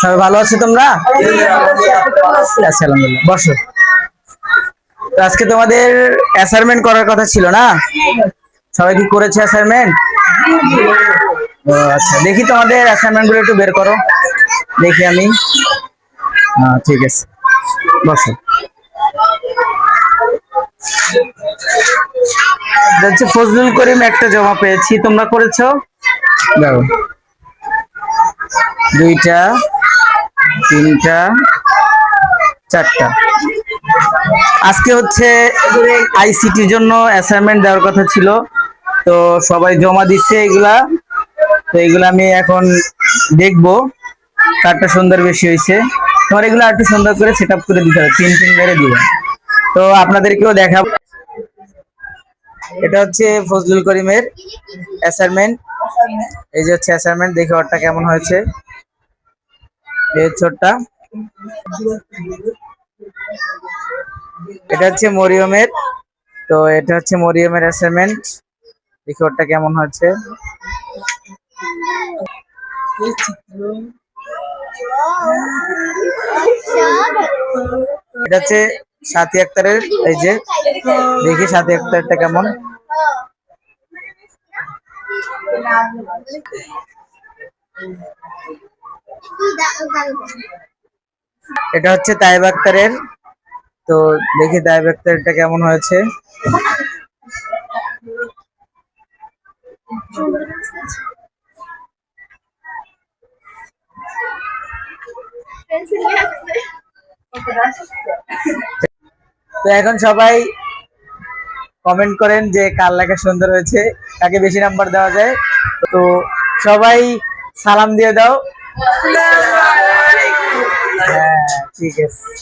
সবাই ভালো আছো তোমরা? আলহামদুলিল্লাহ, বসো। তো আজকে তোমাদের অ্যাসাইনমেন্ট করার কথা ছিল না? সবাই কি করেছে অ্যাসাইনমেন্ট আচ্ছা দেখি তোমাদের অ্যাসাইনমেন্টগুলো একটু বের করো। দেখি আমি। ঠিক আছে। বসো। হচ্ছে ফজলুল করিম একটা জমা পেয়েছি। তোমরা করেছ? দাও। দুইটা, তিনটা, চারটা। আজকে হচ্ছে আইসিটির জন্য অ্যাসাইনমেন্ট দেওয়ার কথা ছিল। তো সবাই জমা দিচ্ছে এগুলা। তো এগুলা আমি এখন দেখব। কারটা সুন্দর বেশি হয়েছে। তোমার এগুলো আর একটু সুন্দর করে সেট করে দিতে হবে। তিন তিন মেরে দিবে। তো আপনাদেরকেও দেখাবো। এটা হচ্ছে ফজলুল করিমের অ্যাসাইনমেন্ট এই যে হচ্ছে অ্যাসাইনমেন্ট দেখে ওরটা কেমন হয়েছে। ছোটটা। এটা হচ্ছে মরিয়মের। তো এটা হচ্ছে মরিয়মের অ্যাসাইনমেন্ট দেখি ওরটা কেমন হয়েছে? এটা হচ্ছে সাথী আক্তারের, এই যে। দেখি সাথী আক্তারটা কেমন। এটা হচ্ছে তাইব আক্তারের। তো দেখি তাইব আক্তারটা কেমন হয়েছে। তো এখন সবাই কমেন্ট করেন যে কার লেখা সুন্দর হয়েছে তাকে বেশি নাম্বার দেওয়া যায়। তো সবাই সালাম দিয়ে দাও। ঠিক আছে